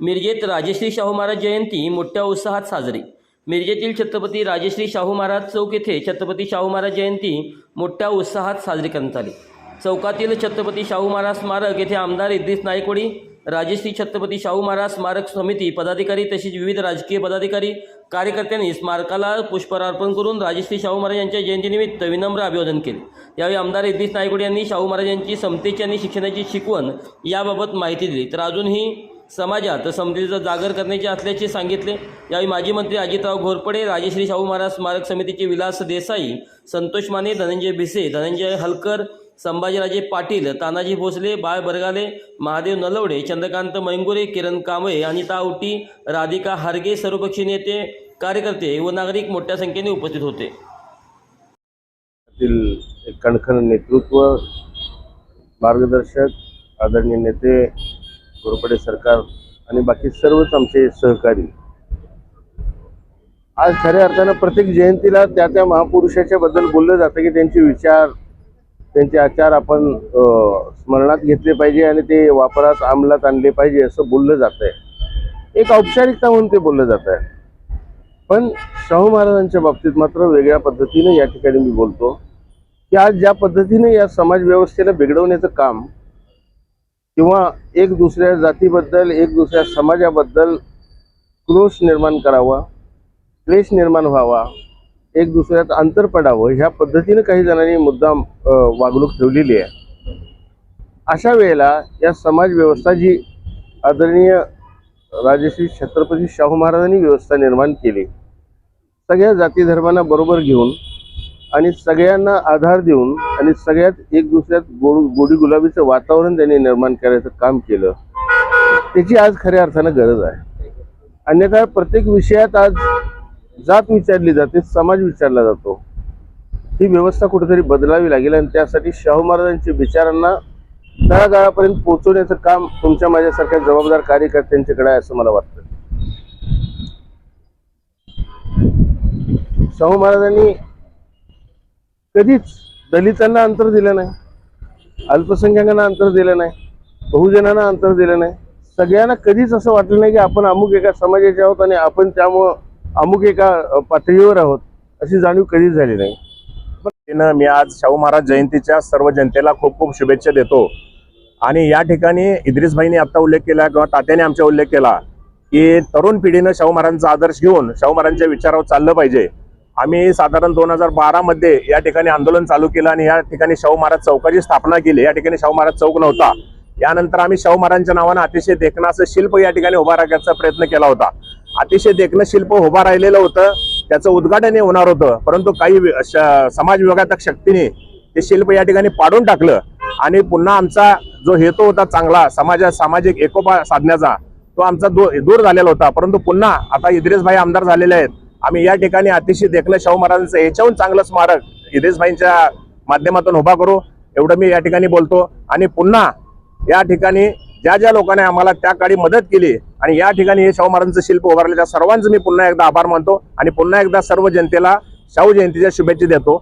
मिरजेत राजश्री शाहू महाराज जयंती मोठ्या उत्साहात साजरी. मिरजेतील छत्रपती राजश्री शाहू महाराज चौक येथे छत्रपती शाहू महाराज जयंती मोठ्या उत्साहात साजरी करण्यात आली. चौकातील छत्रपती शाहू महाराज स्मारक येथे आमदार इद्रिस नायकवडी राजश्री छत्रपती शाहू महाराज स्मारक समिती पदाधिकारी तसेच विविध राजकीय पदाधिकारी कार्यकर्त्यांनी स्मारकाला पुष्पहार अर्पण करून राजश्री शाहू महाराज यांच्या जयंतीनिमित्त विनम्र अभिवादन केले. यावेळी आमदार इद्रिस नायगुडे यांनी शाहू महाराज यांची समतेची आणि शिक्षणाची शिकवण याबाबत माहिती दिली. तर अजूनही समाजात समतेचं जागर करण्याचे असल्याचे सांगितले. यावेळी माजी मंत्री अजितराव घोरपडे राजेश्री शाहू महाराज स्मारक समितीचे विलास देसाई संतोष माने धनंजय भिसे धनंजय हलकर संभाजीराजे पाटील तानाजी भोसले बाळ बरगाले महादेव नलवडे चंद्रकांत मैंगुरे किरण कांबळे अनिता आवटी राधिका हारगे सर्वपक्षीय नेते कार्यकर्ते व नागरिक मोठ्या संख्येने उपस्थित होते. कणखण नेतृत्व मार्गदर्शक आदरणीय नेते घोरपडे सरकार आणि बाकी सर्वच आमचे सहकारी. आज खऱ्या अर्थानं प्रत्येक जयंतीला त्या त्या महापुरुषाच्या बद्दल बोललं जातं की त्यांचे विचार त्यांचे आचार आपण स्मरणात घेतले पाहिजे आणि ते वापरात अंमलात आणले पाहिजे असं बोललं जात आहे एक औपचारिकता म्हणून ते बोललं जात आहे पण शाहू महाराजांच्या बाबतीत मात्र वेगळ्या पद्धतीने या ठिकाणी मी बोलतो की आज ज्या पद्धतीने या समाज व्यवस्थेला बिघडवण्याचं काम किंवा एक दुसऱ्या जातीबद्दल एक दुसऱ्या समाजाबद्दल क्रोश निर्माण करावा क्लेश निर्माण व्हावा एक दुसऱ्यात अंतर पडावं ह्या पद्धतीनं काही जणांनी मुद्दाम वागणूक ठेवलेली आहे. अशा वेळेला या समाज व्यवस्था जी आदरणीय राजश्री छत्रपती शाहू महाराजांनी व्यवस्था निर्माण केली सगळ्या जाती धर्मांना बरोबर घेऊन आणि सगळ्यांना आधार देऊन आणि सगळ्यात एक दुसऱ्यात गोड गोडी गुलाबीचं वातावरण त्यांनी निर्माण करायचं काम केलं. त्याची आज खऱ्या अर्थानं गरज आहे. अन्यथा प्रत्येक विषयात आज जात विचारली जाते समाज विचारला जातो. ही व्यवस्था कुठेतरी बदलावी लागेल आणि त्यासाठी शाहू महाराजांच्या विचारांना तळागाळापर्यंत पोहोचवण्याचं काम तुमच्या माझ्यासारख्या जबाबदार कार्यकर्त्यांच्याकडे आहे असं मला वाटतं. शाहू महाराजांनी कधीच दलितांना अंतर दिलं नाही अल्पसंख्याकांना अंतर दिलं नाही बहुजनांना अंतर दिलं नाही. सगळ्यांना कधीच असं वाटलं नाही की आपण अमुक एका समाजाचे आहोत आणि आपण त्यामुळं अमुक एका पातळीवर आहोत अशी जाणीव कधीच झाली नाही. मी आज शाहू महाराज जयंतीच्या सर्व जनतेला खूप खूप शुभेच्छा देतो. आणि या ठिकाणी इद्रिसभाईने आता उल्लेख केला किंवा तात्याने आमचा उल्लेख केला की तरुण पिढीनं शाहू महाराजांचा आदर्श घेऊन शाहू महाराजांच्या विचारावर चाललं पाहिजे. आम्ही साधारण दोन हजार बारामध्ये या ठिकाणी आंदोलन चालू केलं आणि या ठिकाणी शाहू महाराज चौकाची स्थापना केली. या ठिकाणी शाहू महाराज चौक नव्हता. यानंतर आम्ही शाहू महाराजांच्या नावानं अतिशय देखणं असं शिल्प या ठिकाणी उभा राखण्याचा प्रयत्न केला होता. अतिशय देखणं शिल्प उभा राहिलेलं होतं. त्याचं उद्घाटनही होणार होतं. परंतु काही श- समाज विभागातक शक्तीने ते शिल्प या ठिकाणी पाडून टाकलं आणि पुन्हा आमचा जो हेतू होता चांगला समाजात सामाजिक एकोपा साधण्याचा तो आमचा दूर झालेला होता. परंतु पुन्हा आता इद्रेस भाई आमदार झालेले आहेत. आम्ही या ठिकाणी अतिशय देखलं शाहू महाराजांचं याच्याहून चांगलं स्मारक इद्रिस माध्यमातून उभा करू एवढं मी या ठिकाणी बोलतो. आणि पुन्हा या ठिकाणी ज्या ज्या लोकांनी आम्हाला त्या काळी मदत केली आणि या ठिकाणी हे शाहू महाराजांचं शिल्प उभारले त्या सर्वांचं मी पुन्हा एकदा आभार मानतो. आणि पुन्हा एकदा सर्व जनतेला शाहू जयंतीच्या शुभेच्छा देतो.